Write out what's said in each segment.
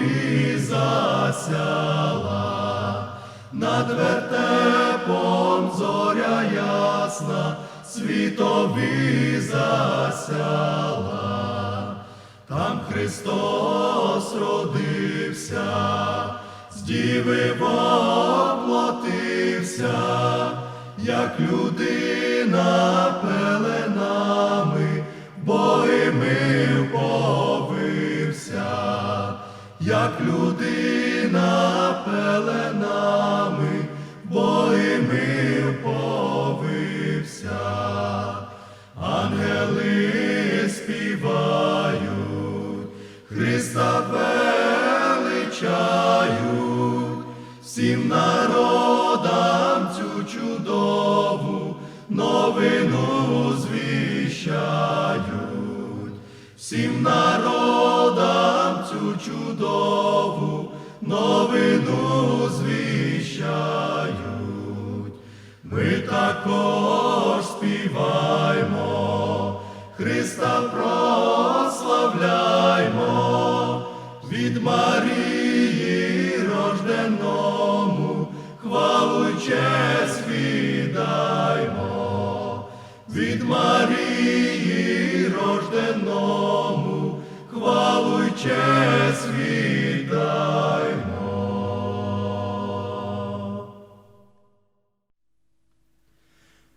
Світові засяла, над вертепом зоря ясна, світові засяла. Там Христос родився, з діви воплотився, як людина як людина пеленами, богими повився. Ангели співають, Христа величають, всім народам цю чудову новину звіщають, всім народам цю чудову новину звіщають. Ми також співаймо, Христа прославляймо, від Марії рожденому, хвалу честь віддаймо, від Марії рожденому, хвалу світай.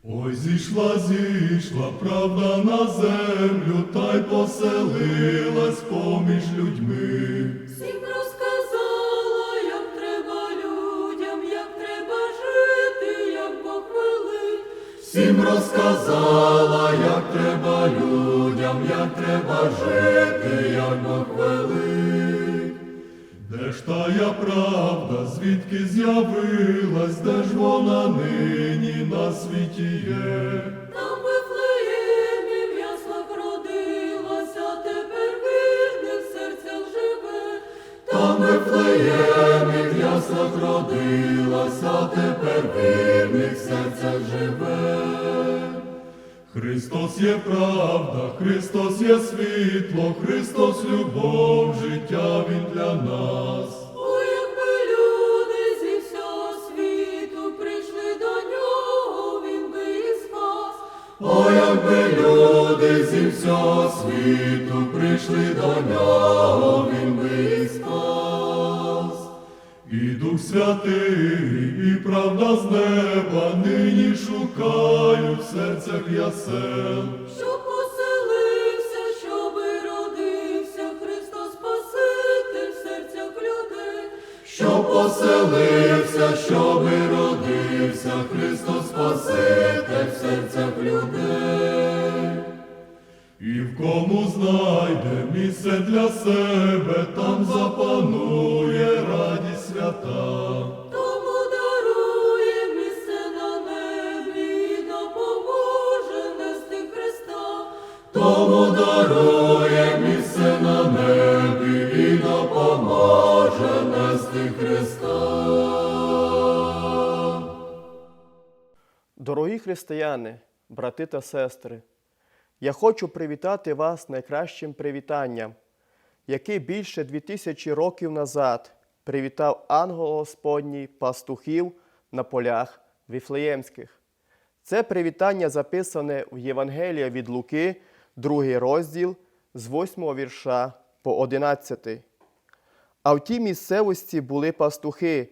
Ой, зійшла, зійшла правда на землю, та й поселилась поміж людьми. Всім розказала, як треба людям, як треба жити, як Бог велить. Де ж тая правда, звідки з'явилась, де ж вона нині на світі є? Там в Вифлеємі в яслах родилася, живе. Христос є правда, Христос є світло, Христос любов, життя Він для нас. О, якби люди зі всього світу прийшли до нього, він би їх спас. І Дух Святий, і правда з неба нині шукають в серцях ясел. Щоб поселився, щоби родився, Христос Спаситель в серцях людей. Що поселився, щоби родився, Христос Спаситель в серцях людей. І в кому знайде місце для себе, там запанує свята. Тому дарує місце на небі і допоможе нести Христа. Тому дарує місце на небі і допоможе нести Христа. Дорогі християни, брати та сестри, я хочу привітати вас найкращим привітанням, яке більше дві тисячі років назад привітав ангел Господній пастухів на полях Віфлеємських. Це привітання записане в Євангелія від Луки, другий розділ з 8 вірша по 11. А в тій місцевості були пастухи,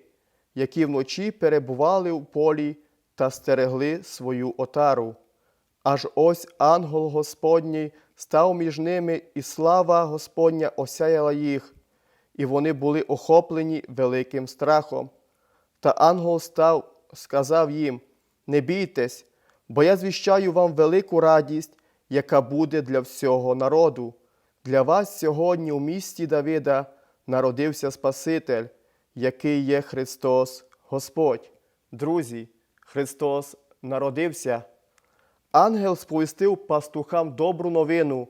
які вночі перебували в полі та стерегли свою отару. Аж ось ангел Господній став між ними, і слава Господня осяяла їх, і вони були охоплені великим страхом. Та ангел став, сказав їм: Не бійтесь, бо я звіщаю вам велику радість, яка буде для всього народу. Для вас сьогодні у місті Давида народився Спаситель, який є Христос Господь. Друзі, Христос народився. Ангел сповістив пастухам добру новину,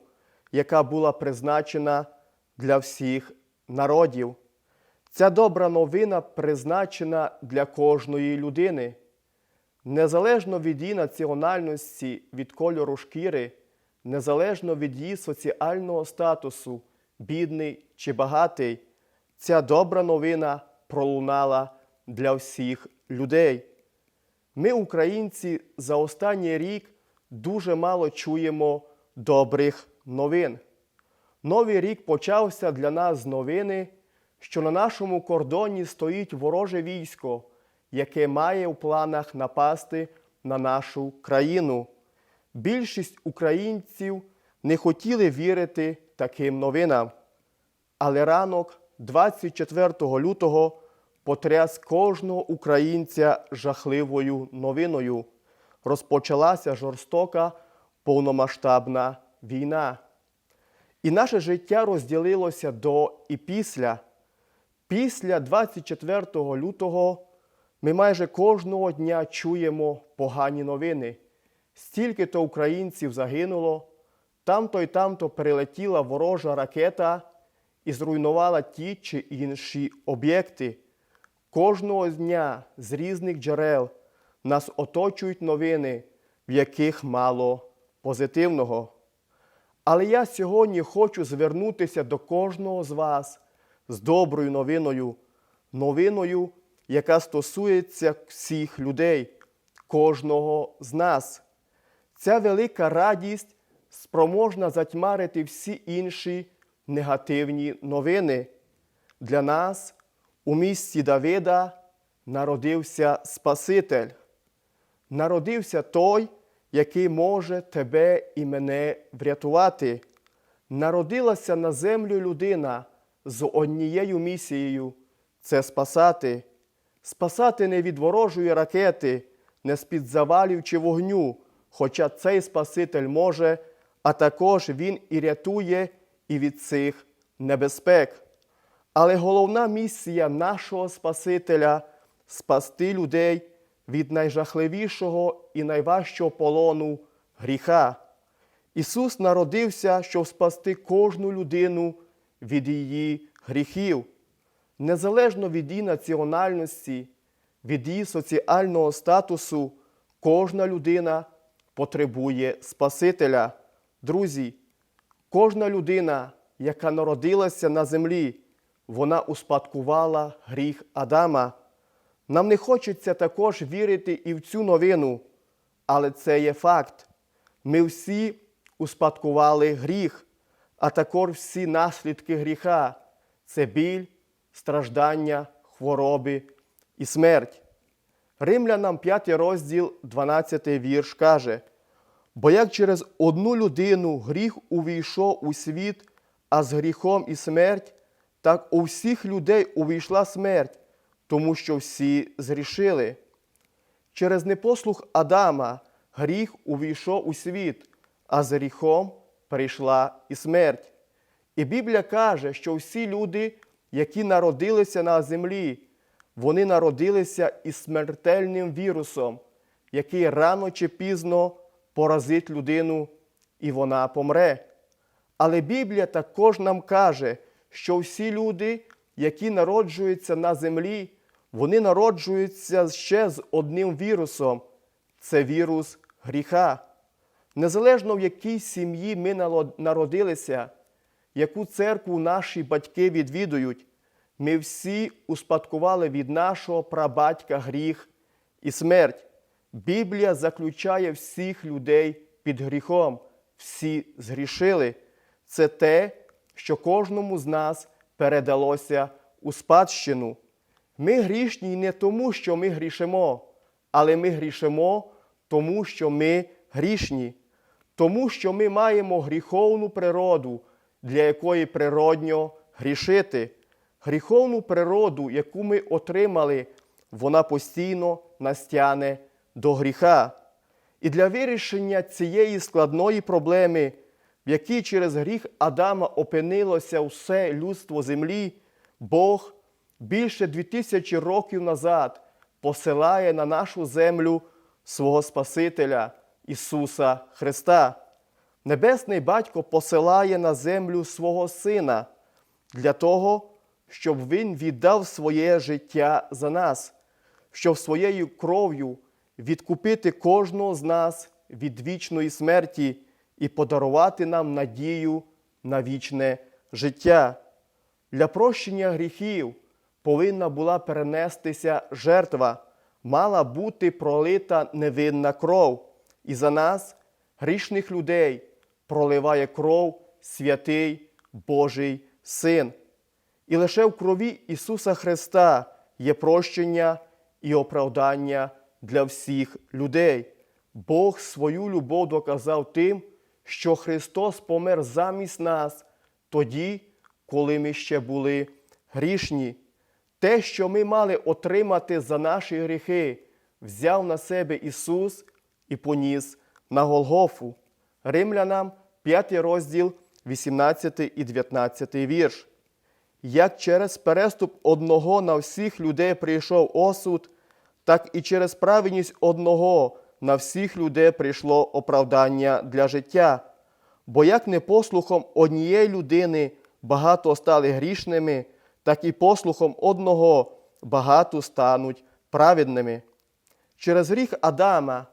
яка була призначена для всіх народів. Ця добра новина призначена для кожної людини. Незалежно від її національності, від кольору шкіри, незалежно від її соціального статусу, бідний чи багатий, ця добра новина пролунала для всіх людей. Ми, українці, за останній рік дуже мало чуємо добрих новин. Новий рік почався для нас з новини, що на нашому кордоні стоїть вороже військо, яке має в планах напасти на нашу країну. Більшість українців не хотіли вірити таким новинам. Але ранок 24 лютого потряс кожного українця жахливою новиною. Розпочалася жорстока повномасштабна війна. І наше життя розділилося до і після. Після 24 лютого ми майже кожного дня чуємо погані новини. Стільки-то українців загинуло, там-то й там-то ворожа ракета і зруйнувала ті чи інші об'єкти. Кожного дня з різних джерел нас оточують новини, в яких мало позитивного. Але я сьогодні хочу звернутися до кожного з вас з доброю новиною, новиною, яка стосується всіх людей, кожного з нас. Ця велика радість спроможна затьмарити всі інші негативні новини. Для нас у місті Давида народився Спаситель. Народився той, який може тебе і мене врятувати. Народилася на землю людина з однією місією це спасати, спасати не від ворожої ракети, не з-під завалів чи вогню, хоча цей Спаситель може, а також Він і рятує і від цих небезпек. Але головна місія нашого Спасителя спасти людей від найжахливішого і найважчого полону гріха. Ісус народився, щоб спасти кожну людину від її гріхів, незалежно від її національності, від її соціального статусу, кожна людина потребує Спасителя. Друзі, кожна людина, яка народилася на землі, вона успадкувала гріх Адама. Нам не хочеться також вірити і в цю новину, але це є факт. Ми всі успадкували гріх, а також всі наслідки гріха це біль, страждання, хвороби і смерть. Римлянам 5 розділ, 12 вірш каже: Бо як через одну людину гріх увійшов у світ, а з гріхом і смерть, так у всіх людей увійшла смерть, тому що всі згрішили. Через непослух Адама гріх увійшов у світ, а з гріхом прийшла і смерть. І Біблія каже, що всі люди, які народилися на землі, вони народилися із смертельним вірусом, який рано чи пізно поразить людину, і вона помре. Але Біблія також нам каже, що всі люди, які народжуються на землі, вони народжуються ще з одним вірусом це вірус гріха. Незалежно в якій сім'ї ми народилися, яку церкву наші батьки відвідують, ми всі успадкували від нашого прабатька гріх і смерть. Біблія заключає всіх людей під гріхом, всі згрішили. Це те, що кожному з нас передалося у спадщину. Ми грішні не тому, що ми грішимо, але ми грішимо тому, що ми грішні, тому що ми маємо гріховну природу, для якої природньо грішити. Гріховну природу, яку ми отримали, вона постійно настяне до гріха. І для вирішення цієї складної проблеми, в якій через гріх Адама опинилося все людство землі, Бог більше дві тисячі років назад посилає на нашу землю свого Спасителя Ісуса Христа. Небесний Батько посилає на землю свого Сина для того, щоб Він віддав своє життя за нас, щоб своєю кров'ю відкупити кожного з нас від вічної смерті і подарувати нам надію на вічне життя. Для прощення гріхів повинна була перенестися жертва, мала бути пролита невинна кров. І за нас, грішних людей, проливає кров святий Божий Син. І лише в крові Ісуса Христа є прощення і оправдання для всіх людей. Бог свою любов доказав тим, що Христос помер замість нас тоді, коли ми ще були грішні. Те, що ми мали отримати за наші гріхи, взяв на себе Ісус і поніс на Голгофу. Римлянам 5 розділ, 18 і 19 вірш. Як через переступ одного на всіх людей прийшов осуд, так і через праведність одного на всіх людей прийшло оправдання для життя. Бо як не послухом однієї людини багато стали грішними, так і послухом одного багато стануть праведними. Через гріх Адама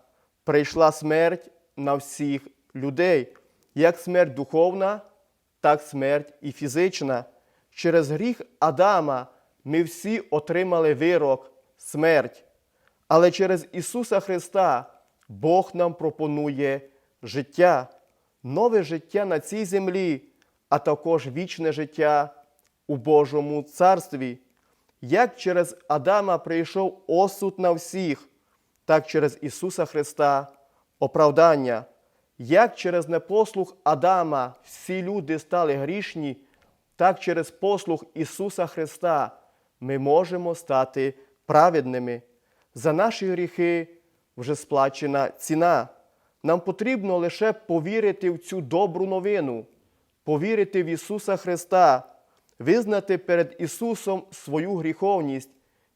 прийшла смерть на всіх людей, як смерть духовна, так смерть і фізична. Через гріх Адама ми всі отримали вирок, смерть. Але через Ісуса Христа Бог нам пропонує життя, нове життя на цій землі, а також вічне життя у Божому Царстві. Як через Адама прийшов осуд на всіх, так через Ісуса Христа оправдання. Як через непослух Адама всі люди стали грішні, так через послух Ісуса Христа ми можемо стати праведними. За наші гріхи вже сплачена ціна. Нам потрібно лише повірити в цю добру новину, повірити в Ісуса Христа, визнати перед Ісусом свою гріховність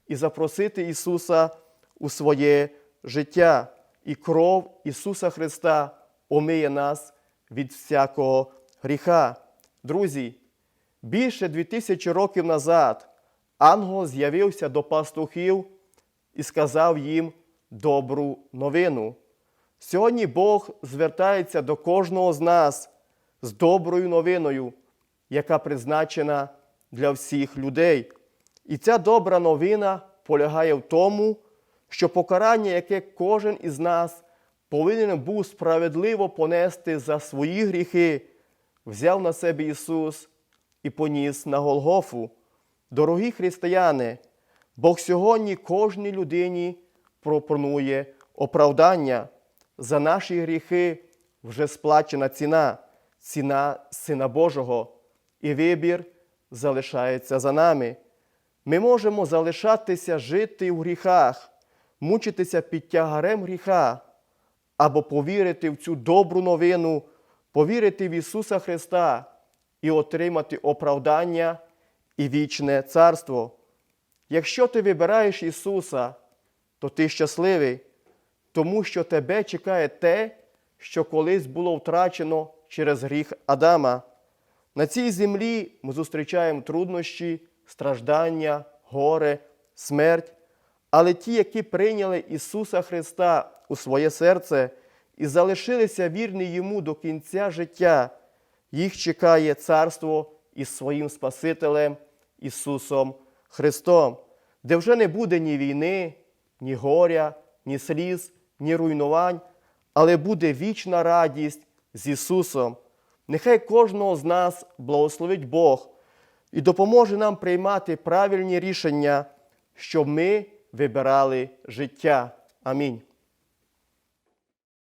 і запросити Ісуса у своє життя. І кров Ісуса Христа омиє нас від всякого гріха. Друзі, більше дві тисячі років назад ангел з'явився до пастухів і сказав їм добру новину. Сьогодні Бог звертається до кожного з нас з доброю новиною, яка призначена для всіх людей. І ця добра новина полягає в тому, що покарання, яке кожен із нас повинен був справедливо понести за свої гріхи, взяв на себе Ісус і поніс на Голгофу. Дорогі християни, Бог сьогодні кожній людині пропонує оправдання. За наші гріхи вже сплачена ціна, ціна Сина Божого, і вибір залишається за нами. Ми можемо залишатися жити в гріхах, мучитися під тягарем гріха, або повірити в цю добру новину, повірити в Ісуса Христа і отримати оправдання і вічне царство. Якщо ти вибираєш Ісуса, то ти щасливий, тому що тебе чекає те, що колись було втрачено через гріх Адама. На цій землі ми зустрічаємо труднощі, страждання, горе, смерть. Але ті, які прийняли Ісуса Христа у своє серце і залишилися вірні Йому до кінця життя, їх чекає царство із своїм Спасителем Ісусом Христом, де вже не буде ні війни, ні горя, ні сліз, ні руйнувань, але буде вічна радість з Ісусом. Нехай кожного з нас благословить Бог і допоможе нам приймати правильні рішення, щоб ми вибирали життя. Амінь.